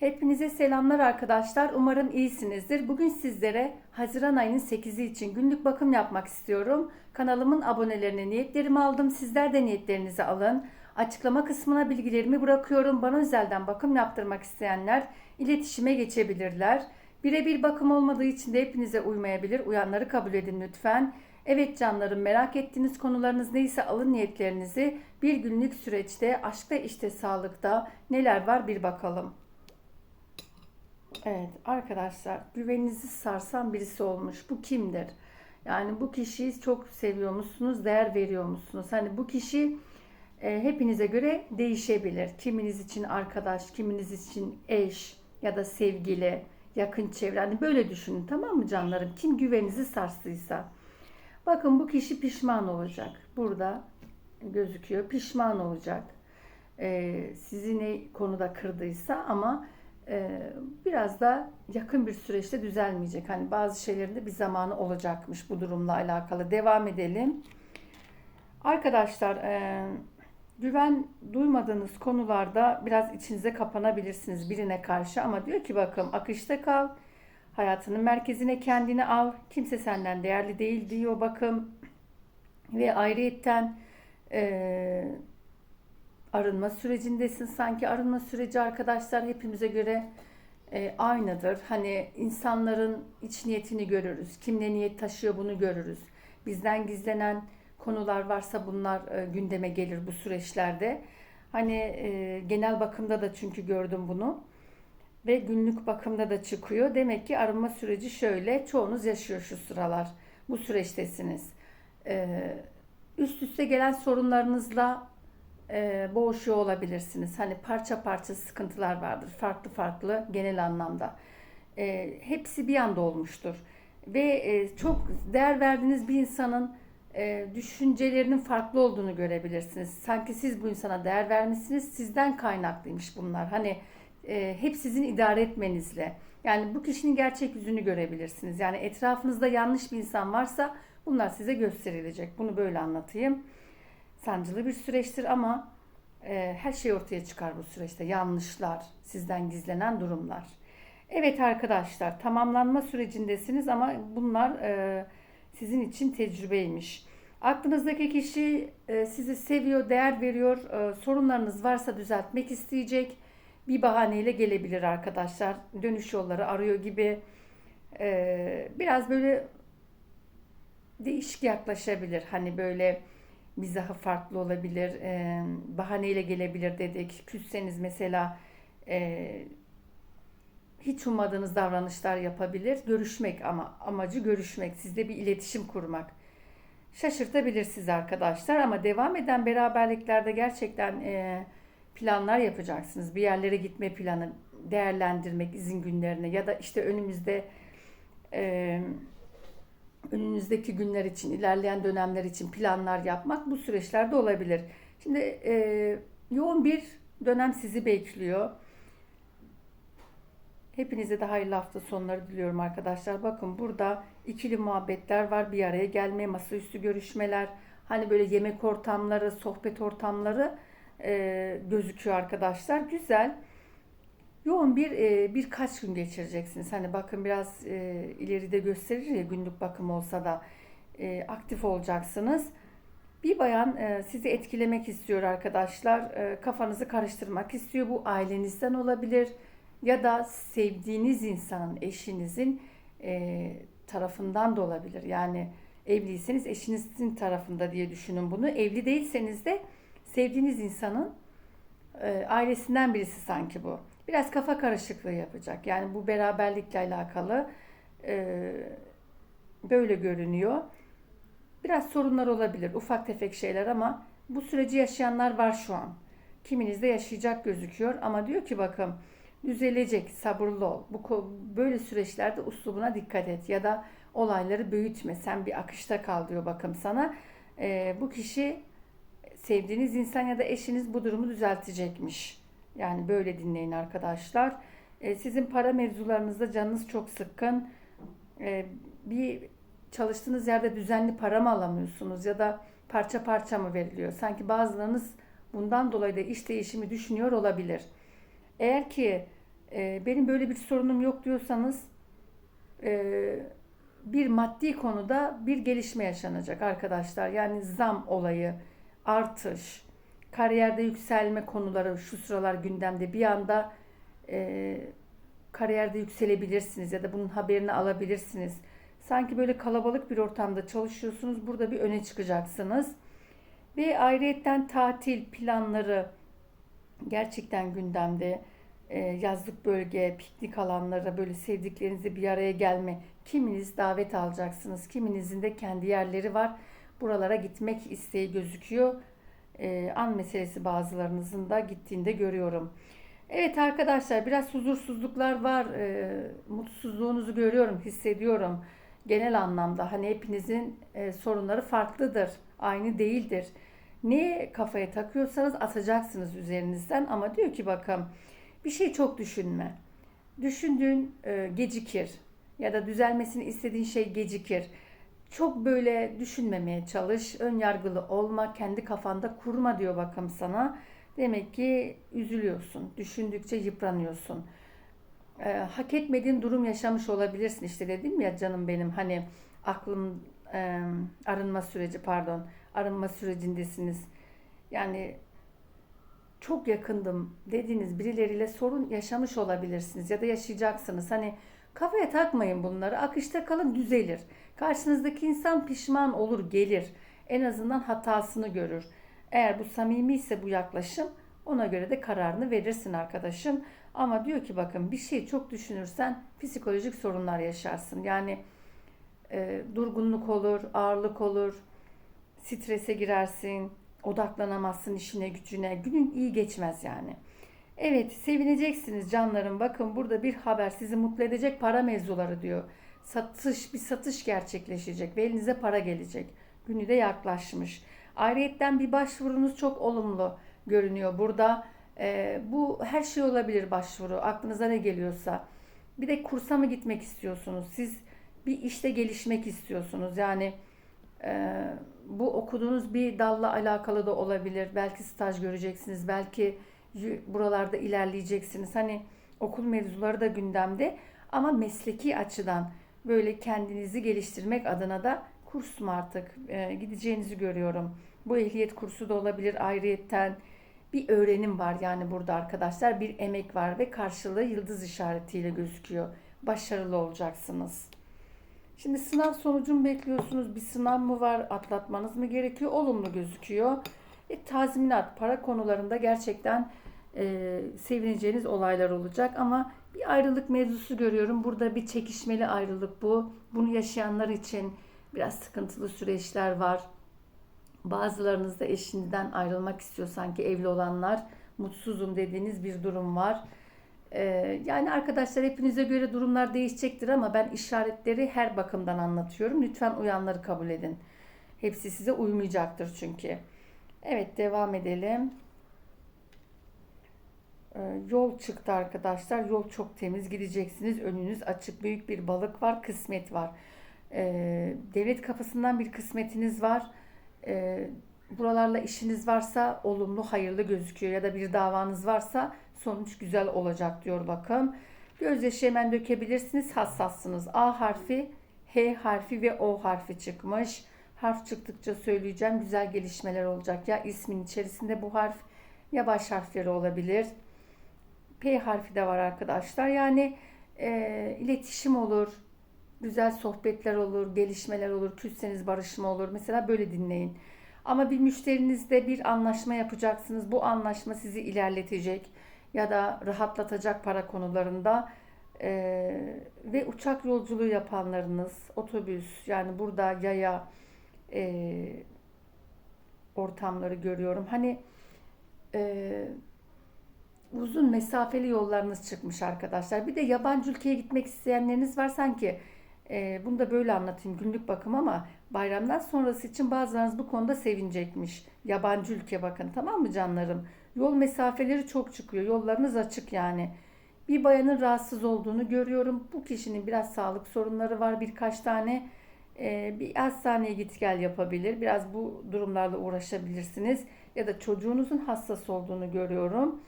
Hepinize selamlar arkadaşlar. Umarım iyisinizdir. Bugün sizlere Haziran ayının 8'i için günlük bakım yapmak istiyorum. Kanalımın abonelerine niyetlerimi aldım. Sizler de niyetlerinizi alın. Açıklama kısmına bilgilerimi bırakıyorum. Bana özelden bakım yaptırmak isteyenler iletişime geçebilirler. Birebir bakım olmadığı için de hepinize uymayabilir. Uyanları kabul edin lütfen. Evet canlarım merak ettiğiniz konularınız neyse alın niyetlerinizi. Bir günlük süreçte aşk ve işte sağlıkta neler var bir bakalım. Evet arkadaşlar güveninizi sarsan birisi olmuş. Bu kimdir? Yani bu kişiyi çok seviyor musunuz? Değer veriyor musunuz? Hani bu kişi e, hepinize göre değişebilir. Kiminiz için arkadaş, kiminiz için eş ya da sevgili, yakın çevre. Hani böyle düşünün tamam mı canlarım? Kim güveninizi sarstıysa. Bakın bu kişi pişman olacak. Burada gözüküyor. Pişman olacak. Ee, sizi ne konuda kırdıysa ama e, biraz da yakın bir süreçte düzelmeyecek. Hani bazı şeylerin de bir zamanı olacakmış bu durumla alakalı. Devam edelim. Arkadaşlar e, güven duymadığınız konularda biraz içinize kapanabilirsiniz birine karşı ama diyor ki bakın akışta kal. Hayatının merkezine kendini al. Kimse senden değerli değil diyor bakın. Ve ayrıyetten e, arınma sürecindesin. Sanki arınma süreci arkadaşlar hepimize göre e, aynıdır. Hani insanların iç niyetini görürüz. Kim ne niyet taşıyor bunu görürüz. Bizden gizlenen konular varsa bunlar e, gündeme gelir bu süreçlerde. Hani e, genel bakımda da çünkü gördüm bunu. Ve günlük bakımda da çıkıyor. Demek ki arınma süreci şöyle. Çoğunuz yaşıyor şu sıralar. Bu süreçtesiniz. E, üst üste gelen sorunlarınızla e, boğuşuyor olabilirsiniz. Hani parça parça sıkıntılar vardır. Farklı farklı genel anlamda. E, hepsi bir anda olmuştur. Ve e, çok değer verdiğiniz bir insanın e, düşüncelerinin farklı olduğunu görebilirsiniz. Sanki siz bu insana değer vermişsiniz. Sizden kaynaklıymış bunlar. Hani e, hep sizin idare etmenizle. Yani bu kişinin gerçek yüzünü görebilirsiniz. Yani etrafınızda yanlış bir insan varsa bunlar size gösterilecek. Bunu böyle anlatayım sancılı bir süreçtir ama e, her şey ortaya çıkar bu süreçte. Yanlışlar, sizden gizlenen durumlar. Evet arkadaşlar tamamlanma sürecindesiniz ama bunlar e, sizin için tecrübeymiş. Aklınızdaki kişi e, sizi seviyor, değer veriyor. E, sorunlarınız varsa düzeltmek isteyecek. Bir bahaneyle gelebilir arkadaşlar. Dönüş yolları arıyor gibi. E, biraz böyle değişik yaklaşabilir. Hani böyle mizahı farklı olabilir, e, bahaneyle gelebilir dedik. Küsseniz mesela e, hiç ummadığınız davranışlar yapabilir. Görüşmek ama amacı görüşmek, sizde bir iletişim kurmak. Şaşırtabilir sizi arkadaşlar ama devam eden beraberliklerde gerçekten e, planlar yapacaksınız. Bir yerlere gitme planı, değerlendirmek izin günlerine ya da işte önümüzde e, önünüzdeki günler için, ilerleyen dönemler için planlar yapmak bu süreçlerde olabilir. Şimdi e, yoğun bir dönem sizi bekliyor. Hepinize de hayırlı hafta sonları diliyorum arkadaşlar. Bakın burada ikili muhabbetler var. Bir araya gelme, masaüstü görüşmeler, hani böyle yemek ortamları, sohbet ortamları e, gözüküyor arkadaşlar. Güzel yoğun bir e, birkaç gün geçireceksiniz. Hani bakın biraz e, ileride gösterir ya günlük bakım olsa da e, aktif olacaksınız. Bir bayan e, sizi etkilemek istiyor arkadaşlar. E, kafanızı karıştırmak istiyor. Bu ailenizden olabilir ya da sevdiğiniz insanın, eşinizin e, tarafından da olabilir. Yani evliyseniz eşinizin tarafında diye düşünün bunu. Evli değilseniz de sevdiğiniz insanın e, ailesinden birisi sanki bu biraz kafa karışıklığı yapacak. Yani bu beraberlikle alakalı e, böyle görünüyor. Biraz sorunlar olabilir, ufak tefek şeyler ama bu süreci yaşayanlar var şu an. Kiminiz de yaşayacak gözüküyor ama diyor ki bakın düzelecek, sabırlı ol. Bu böyle süreçlerde uslubuna dikkat et ya da olayları büyütme. Sen bir akışta kal diyor bakın sana. E, bu kişi sevdiğiniz insan ya da eşiniz bu durumu düzeltecekmiş. Yani böyle dinleyin arkadaşlar. E, sizin para mevzularınızda canınız çok sıkkın. E, bir çalıştığınız yerde düzenli para mı alamıyorsunuz ya da parça parça mı veriliyor? Sanki bazılarınız bundan dolayı da iş değişimi düşünüyor olabilir. Eğer ki E, benim böyle bir sorunum yok diyorsanız e, bir maddi konuda bir gelişme yaşanacak arkadaşlar. Yani zam olayı, artış, kariyerde yükselme konuları şu sıralar gündemde. Bir anda e, kariyerde yükselebilirsiniz ya da bunun haberini alabilirsiniz. Sanki böyle kalabalık bir ortamda çalışıyorsunuz. Burada bir öne çıkacaksınız. Ve ayrıyetten tatil planları gerçekten gündemde. E, yazlık bölge, piknik alanlara böyle sevdiklerinizle bir araya gelme. Kiminiz davet alacaksınız, kiminizin de kendi yerleri var. Buralara gitmek isteği gözüküyor. E, an meselesi bazılarınızın da gittiğinde görüyorum. Evet arkadaşlar biraz huzursuzluklar var. E, mutsuzluğunuzu görüyorum, hissediyorum. Genel anlamda hani hepinizin e, sorunları farklıdır, aynı değildir. Ne kafaya takıyorsanız atacaksınız üzerinizden ama diyor ki bakın bir şey çok düşünme. Düşündüğün e, gecikir ya da düzelmesini istediğin şey gecikir. Çok böyle düşünmemeye çalış, ön yargılı olma, kendi kafanda kurma diyor bakım sana. Demek ki üzülüyorsun, düşündükçe yıpranıyorsun. E, hak etmediğin durum yaşamış olabilirsin. İşte dedim ya canım benim hani aklım e, arınma süreci pardon arınma sürecindesiniz. Yani çok yakındım dediğiniz birileriyle sorun yaşamış olabilirsiniz ya da yaşayacaksınız. Hani kafaya takmayın bunları. Akışta kalın düzelir. Karşınızdaki insan pişman olur, gelir. En azından hatasını görür. Eğer bu samimi ise bu yaklaşım ona göre de kararını verirsin arkadaşım. Ama diyor ki bakın bir şey çok düşünürsen psikolojik sorunlar yaşarsın. Yani e, durgunluk olur, ağırlık olur, strese girersin, odaklanamazsın işine gücüne. Günün iyi geçmez yani. Evet sevineceksiniz canlarım. Bakın burada bir haber sizi mutlu edecek para mevzuları diyor. Satış bir satış gerçekleşecek ve elinize para gelecek. Günü de yaklaşmış. Ayrıyetten bir başvurunuz çok olumlu görünüyor. Burada e, bu her şey olabilir başvuru. Aklınıza ne geliyorsa. Bir de kursa mı gitmek istiyorsunuz? Siz bir işte gelişmek istiyorsunuz. Yani e, bu okuduğunuz bir dalla alakalı da olabilir. Belki staj göreceksiniz. Belki buralarda ilerleyeceksiniz. Hani okul mevzuları da gündemde ama mesleki açıdan böyle kendinizi geliştirmek adına da kurs mu artık e, gideceğinizi görüyorum. Bu ehliyet kursu da olabilir ayrıyetten bir öğrenim var yani burada arkadaşlar bir emek var ve karşılığı yıldız işaretiyle gözüküyor. Başarılı olacaksınız. Şimdi sınav sonucunu bekliyorsunuz. Bir sınav mı var? Atlatmanız mı gerekiyor? Olumlu gözüküyor. E, tazminat, para konularında gerçekten e, sevineceğiniz olaylar olacak ama bir ayrılık mevzusu görüyorum. Burada bir çekişmeli ayrılık bu. Bunu yaşayanlar için biraz sıkıntılı süreçler var. Bazılarınız da eşinden ayrılmak istiyor sanki evli olanlar. Mutsuzum dediğiniz bir durum var. Ee, yani arkadaşlar hepinize göre durumlar değişecektir ama ben işaretleri her bakımdan anlatıyorum. Lütfen uyanları kabul edin. Hepsi size uymayacaktır çünkü. Evet devam edelim. Ee, yol çıktı arkadaşlar. Yol çok temiz. Gideceksiniz. Önünüz açık. Büyük bir balık var. Kısmet var. Ee, devlet kapısından bir kısmetiniz var. Ee, buralarla işiniz varsa olumlu, hayırlı gözüküyor. Ya da bir davanız varsa sonuç güzel olacak diyor bakın. Gözyaşı hemen dökebilirsiniz. Hassassınız. A harfi, H harfi ve O harfi çıkmış. Harf çıktıkça söyleyeceğim. Güzel gelişmeler olacak. Ya ismin içerisinde bu harf ya baş harfleri olabilir. P harfi de var arkadaşlar. Yani e, iletişim olur. Güzel sohbetler olur, gelişmeler olur, küsseniz barışma olur. Mesela böyle dinleyin. Ama bir müşterinizle bir anlaşma yapacaksınız. Bu anlaşma sizi ilerletecek ya da rahatlatacak para konularında e, ve uçak yolculuğu yapanlarınız, otobüs yani burada yaya e, ortamları görüyorum. Hani e, uzun mesafeli yollarınız çıkmış arkadaşlar. Bir de yabancı ülkeye gitmek isteyenleriniz var sanki. E, bunu da böyle anlatayım günlük bakım ama bayramdan sonrası için bazılarınız bu konuda sevinecekmiş. Yabancı ülke bakın tamam mı canlarım? Yol mesafeleri çok çıkıyor. Yollarınız açık yani. Bir bayanın rahatsız olduğunu görüyorum. Bu kişinin biraz sağlık sorunları var. Birkaç tane e, bir hastaneye git gel yapabilir. Biraz bu durumlarla uğraşabilirsiniz. Ya da çocuğunuzun hassas olduğunu görüyorum.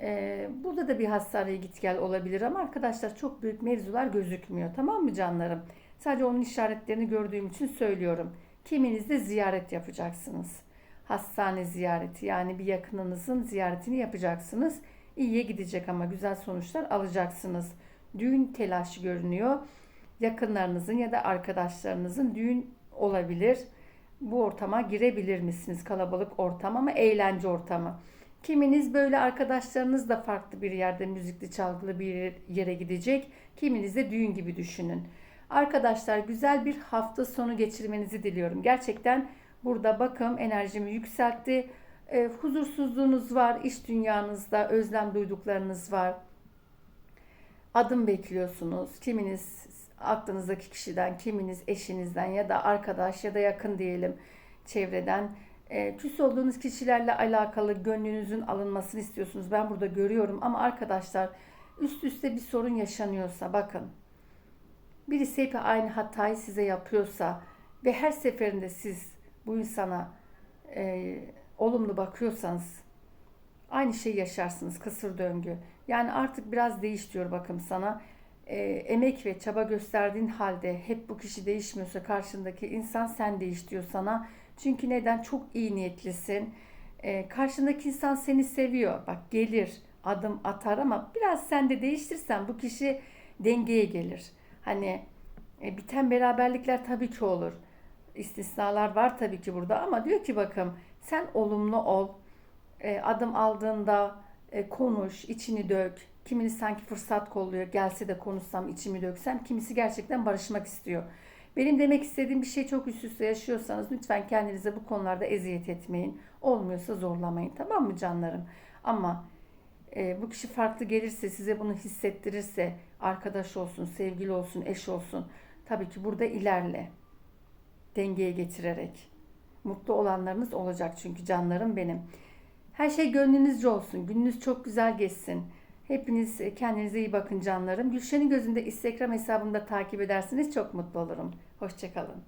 Ee, burada da bir hastaneye git gel olabilir ama arkadaşlar çok büyük mevzular gözükmüyor. Tamam mı canlarım? Sadece onun işaretlerini gördüğüm için söylüyorum. Kiminiz de ziyaret yapacaksınız. Hastane ziyareti yani bir yakınınızın ziyaretini yapacaksınız. İyiye gidecek ama güzel sonuçlar alacaksınız. Düğün telaşı görünüyor. Yakınlarınızın ya da arkadaşlarınızın düğün olabilir. Bu ortama girebilir misiniz? Kalabalık ortam ama eğlence ortamı. Kiminiz böyle arkadaşlarınız da farklı bir yerde müzikli çalgılı bir yere gidecek. Kiminiz de düğün gibi düşünün. Arkadaşlar güzel bir hafta sonu geçirmenizi diliyorum. Gerçekten burada bakım enerjimi yükseltti. E, huzursuzluğunuz var, iş dünyanızda özlem duyduklarınız var. Adım bekliyorsunuz. Kiminiz aklınızdaki kişiden, kiminiz eşinizden ya da arkadaş ya da yakın diyelim çevreden e, küs olduğunuz kişilerle alakalı gönlünüzün alınmasını istiyorsunuz. Ben burada görüyorum ama arkadaşlar üst üste bir sorun yaşanıyorsa bakın birisi hep aynı hatayı size yapıyorsa ve her seferinde siz bu insana e, olumlu bakıyorsanız aynı şeyi yaşarsınız kısır döngü. Yani artık biraz değiş diyor bakım sana. E, emek ve çaba gösterdiğin halde hep bu kişi değişmiyorsa karşındaki insan sen değiş diyor sana. Çünkü neden? Çok iyi niyetlisin. E, karşındaki insan seni seviyor. Bak gelir, adım atar ama biraz sen de değiştirsen bu kişi dengeye gelir. Hani e, biten beraberlikler tabii ki olur. İstisnalar var tabii ki burada ama diyor ki bakın sen olumlu ol. E, adım aldığında e, konuş, içini dök. Kimini sanki fırsat kolluyor. Gelse de konuşsam, içimi döksem. Kimisi gerçekten barışmak istiyor. Benim demek istediğim bir şey çok üst üste yaşıyorsanız lütfen kendinize bu konularda eziyet etmeyin. Olmuyorsa zorlamayın. Tamam mı canlarım? Ama e, bu kişi farklı gelirse, size bunu hissettirirse, arkadaş olsun, sevgili olsun, eş olsun. Tabii ki burada ilerle. Dengeye getirerek. Mutlu olanlarınız olacak çünkü canlarım benim. Her şey gönlünüzce olsun. Gününüz çok güzel geçsin. Hepiniz kendinize iyi bakın canlarım. Gülşen'in gözünde Instagram hesabımda takip ederseniz çok mutlu olurum. Hoşçakalın.